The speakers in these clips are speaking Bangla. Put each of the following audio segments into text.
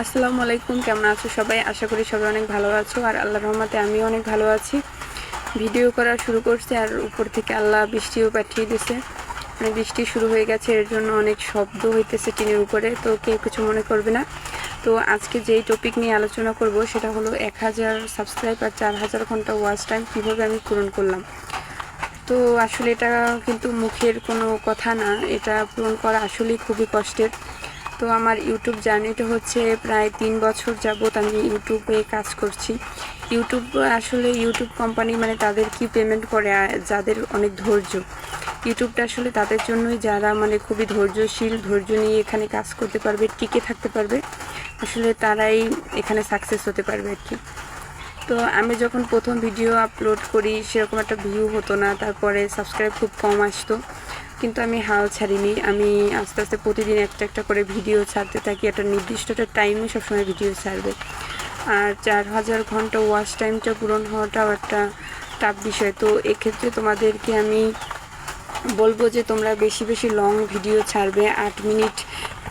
আসসালামু আলাইকুম, কেমন আছো সবাই? আশা করি সবাই অনেক ভালো আছো আর আল্লাহ রহমতে আমিও অনেক ভালো আছি। ভিডিও করা শুরু করছি আর উপর থেকে আল্লাহ বৃষ্টিও পাঠিয়ে দিছে। মানে বৃষ্টি শুরু হয়ে গেছে, এর জন্য অনেক শব্দ হইতেছে টিনের উপরে, তো কেউ কিছু মনে করবে না। তো আজকে যেই টপিক নিয়ে আলোচনা করব, সেটা হলো এক হাজার সাবস্ক্রাইব আর চার হাজার ঘণ্টা ওয়াচ টাইম কীভাবে আমি পূরণ করলাম। তো আসলে এটা কিন্তু মুখের কোনো কথা না, এটা পূরণ করা আসলেই খুবই কষ্টের। তো আমার ইউটিউব জার্নিটা হচ্ছে প্রায় তিন বছর যাবৎ আমি ইউটিউবে কাজ করছি। ইউটিউব আসলে ইউটিউব কোম্পানি মানে তাদের কি পেমেন্ট করে যাদের অনেক ধৈর্য। ইউটিউবটা আসলে তাদের জন্যই যারা মানে খুবই ধৈর্যশীল, ধৈর্য নিয়ে এখানে কাজ করতে পারবে, টিকে থাকতে পারবে, আসলে তারাই এখানে সাকসেস হতে পারবে আর কি। তো আমি যখন প্রথম ভিডিও আপলোড করি, সেরকম একটা ভিউ হতো না, তারপরে সাবস্ক্রাইব খুব কম আসতো। কিন্তু আমি হাল ছাড়িনি। আমি আস্তে আস্তে প্রতিদিন একটা একটা করে ভিডিও ছাড়তে থাকি। একটা নির্দিষ্ট একটা টাইমে সবসময় ভিডিও ছাড়বে। আর চার হাজার ঘণ্টা ওয়াচ টাইমটা পূরণ হওয়াটাও একটা টাফ বিষয়। তো এক্ষেত্রে তোমাদেরকে আমি বলব যে তোমরা বেশি বেশি লং ভিডিও ছাড়বে। আট মিনিট,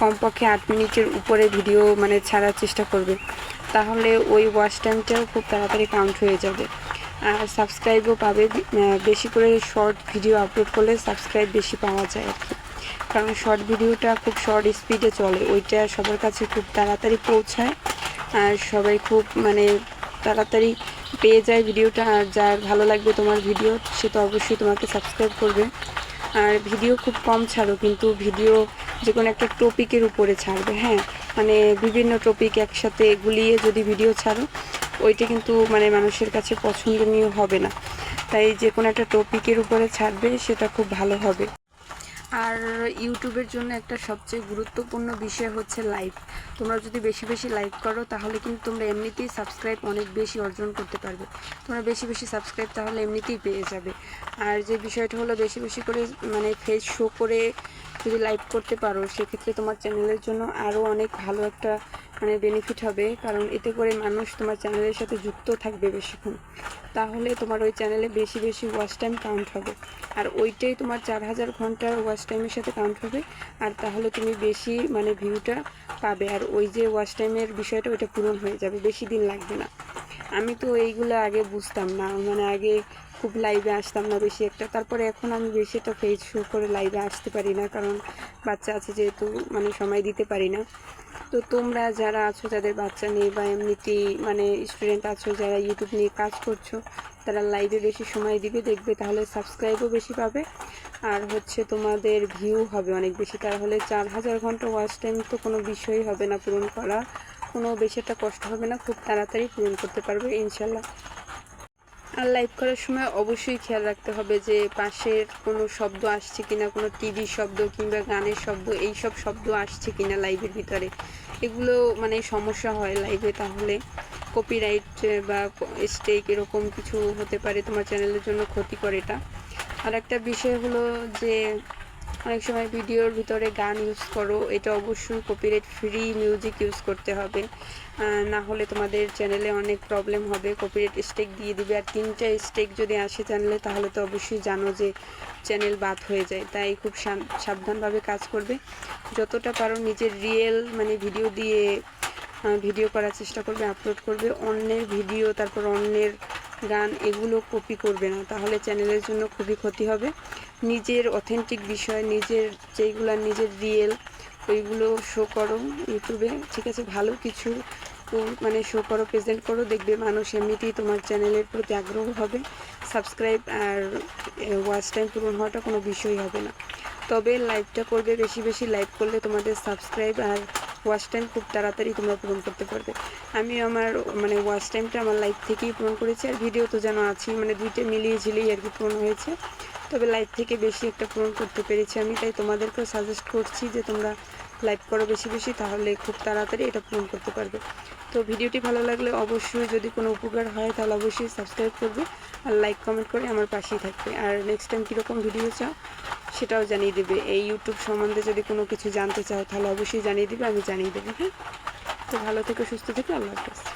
কমপক্ষে আট মিনিটের উপরে ভিডিও মানে ছাড়ার চেষ্টা করবে। তাহলে ওই ওয়াচ টাইমটাও খুব তাড়াতাড়ি কাউন্ট হয়ে যাবে। আর সাবস্ক্রাইবও পাবে। বেশি করে শর্ট ভিডিও আপলোড করলে সাবস্ক্রাইব বেশি পাওয়া যায় আর কি। কারণ শর্ট ভিডিওটা খুব শর্ট স্পিডে চলে। ওইটা সবার কাছে খুব তাড়াতাড়ি পৌঁছায়। আর সবাই খুব মানে তাড়াতাড়ি পেয়ে যায় ভিডিওটা আর যার ভালো লাগবে তোমার ভিডিও সে তো অবশ্যই তোমাকে সাবস্ক্রাইব করবে। আর ভিডিও খুব কম ছাড়ো, কিন্তু ভিডিও যে কোনো একটা টপিকের উপরে ছাড়বে হ্যাঁ? মানে বিভিন্ন টপিক একসাথে গুলিয়ে যদি ভিডিও ছাড়ো ওইটা কিন্তু মানে মানুষের কাছে পছন্দনীয় হবে না। তাই যে কোনো একটা টপিকের উপরে ছাড়বে, সেটা খুব ভালো হবে। আর ইউটিউবের জন্য একটা সবচেয়ে গুরুত্বপূর্ণ বিষয় হচ্ছে লাইভ তোমরা যদি বেশি বেশি লাইভ করো, তাহলে কিন্তু তোমরা এমনিতেই সাবস্ক্রাইব অনেক বেশি অর্জন করতে পারবে। তোমরা বেশি বেশি সাবস্ক্রাইব তাহলে এমনিতেই পেয়ে যাবে। আর যে বিষয়টা হলো বেশি বেশি করে মানে ফেস শো করে যদি লাইভ করতে পারো, সেক্ষেত্রে তোমার চ্যানেলের জন্য আরও অনেক ভালো একটা মানে বেনিফিট হবে, কারণ এতে করে মানুষ তোমার চ্যানেলের সাথে যুক্ত থাকবে বেশিক্ষণ। তাহলে তোমার ওই চ্যানেলে বেশি বেশি ওয়াচ টাইম কাউন্ট হবে। আর ওইটাই তোমার চার হাজার ঘণ্টার ওয়াচ টাইমের সাথে কাউন্ট হবে, আর তাহলে তুমি বেশি মানে ভিউটা পাবে। আর ওই যে ওয়াচ টাইমের বিষয়টা ওইটা পূরণ হয়ে যাবে, বেশি দিন লাগবে না। আমি তো এইগুলো আগে বুঝতাম না মানে আগে খুব লাইভে আসতাম না বেশি একটা। তারপরে এখন আমি বেশি একটা ফেজ শো করে লাইভে আসতে পারি না, কারণ বাচ্চা আছে যেহেতু মানে সময় দিতে পারি না। তো তোমরা যারা আছো, যাদের বাচ্চা নেই বা এমনিতেই মানে স্টুডেন্ট আছো, যারা ইউটিউব নিয়ে কাজ করছ, তারা লাইভে বেশি সময় দিবে, দেখবে তাহলে সাবস্ক্রাইবও বেশি পাবে। আর হচ্ছে তোমাদের ভিউ হবে অনেক বেশি তাহলে চার হাজার ঘণ্টা ওয়াচ টাইম তো কোনো বিষয়ই হবে না পূরণ করা। কোনো বেশি একটা কষ্ট হবে না, খুব তাড়াতাড়ি পূরণ করতে পারবে, ইনশাল্লাহ। আর লাইভ করার সময় অবশ্যই খেয়াল রাখতে হবে যে পাশের কোনো শব্দ আসছে কি না কোনো টিভির শব্দ কিংবা গানের শব্দ এই সব শব্দ আসছে কি না লাইভের ভিতরে। এগুলো মানে সমস্যা হয় লাইভে তাহলে কপিরাইট বা স্টেক এরকম কিছু হতে পারে, তোমার চ্যানেলের জন্য ক্ষতি করে এটা। আর একটা বিষয় হলো যে অনেক সময় ভিডিওর ভিতরে গান ইউজ করো, এটা অবশ্যই কপিরাইট ফ্রি মিউজিক ইউজ করতে হবে। না হলে তোমাদের চ্যানেলে অনেক প্রবলেম হবে কপিরাইট স্টেক দিয়ে দিবে। আর তিনটা স্টেক যদি আসে চ্যানেলে তাহলে তো অবশ্যই জানো যে চ্যানেল বাদ হয়ে যায়। তাই খুব সাবধানভাবে কাজ করবে। যতটা পারো নিজের রিয়েল মানে ভিডিও দিয়ে ভিডিও করার চেষ্টা করবে আপলোড করবে। অন্যের ভিডিও তারপর অন্যের গান, এগুলো কপি করবে না। তাহলে চ্যানেলের জন্য খুবই ক্ষতি হবে। নিজের অথেন্টিক বিষয়, নিজের যেইগুলো নিজের রিয়েল ওইগুলো শো করো ইউটিউবে ঠিক আছে, ভালো কিছু মানে শো করো প্রেজেন্ট করো, দেখবে মানুষ এমনিতেই তোমার চ্যানেলের প্রতি আগ্রহ হবে। সাবস্ক্রাইব আর ওয়াচ টাইম পূরণ হওয়াটা কোনো বিষয় হবে না। তবে লাইভটা করবে, বেশি বেশি লাইভ করলে তোমাদের সাবস্ক্রাইব আর ওয়াচ টাইম খুব তাড়াতাড়ি তোমরা পূরণ করতে পারবে। আমি আমার মানে ওয়াচ টাইমটা আমার লাইভ থেকেই পূরণ করেছি, আর ভিডিও তো যেন আছেই মানে দুইটা মিলিয়ে ঝিলিয়ে আর কি পূরণ হয়েছে। তবে লাইভ থেকে বেশি একটা পূরণ করতে পেরেছি আমি, তাই তোমাদেরকেও সাজেস্ট করছি যে তোমরা লাইভ করো বেশি বেশি, তাহলে খুব তাড়াতাড়ি এটা পূরণ করতে পারবে। তো ভিডিওটি ভালো লাগলে অবশ্যই যদি কোনো উপকার হয়, তাহলে অবশ্যই সাবস্ক্রাইব করবে আর লাইক কমেন্ট করে আমার পাশেই থাকবে। আর নেক্সট টাইম কীরকম ভিডিও চাও, সেটাও জানিয়ে দেবে। এই ইউটিউব সম্বন্ধে যদি কোনো কিছু জানতে চাও, তাহলে অবশ্যই জানিয়ে দেবে, আমি জানিয়ে দেবো হ্যাঁ? তো ভালো থেকো, সুস্থ থেকো, আল্লাহ হাফেজ।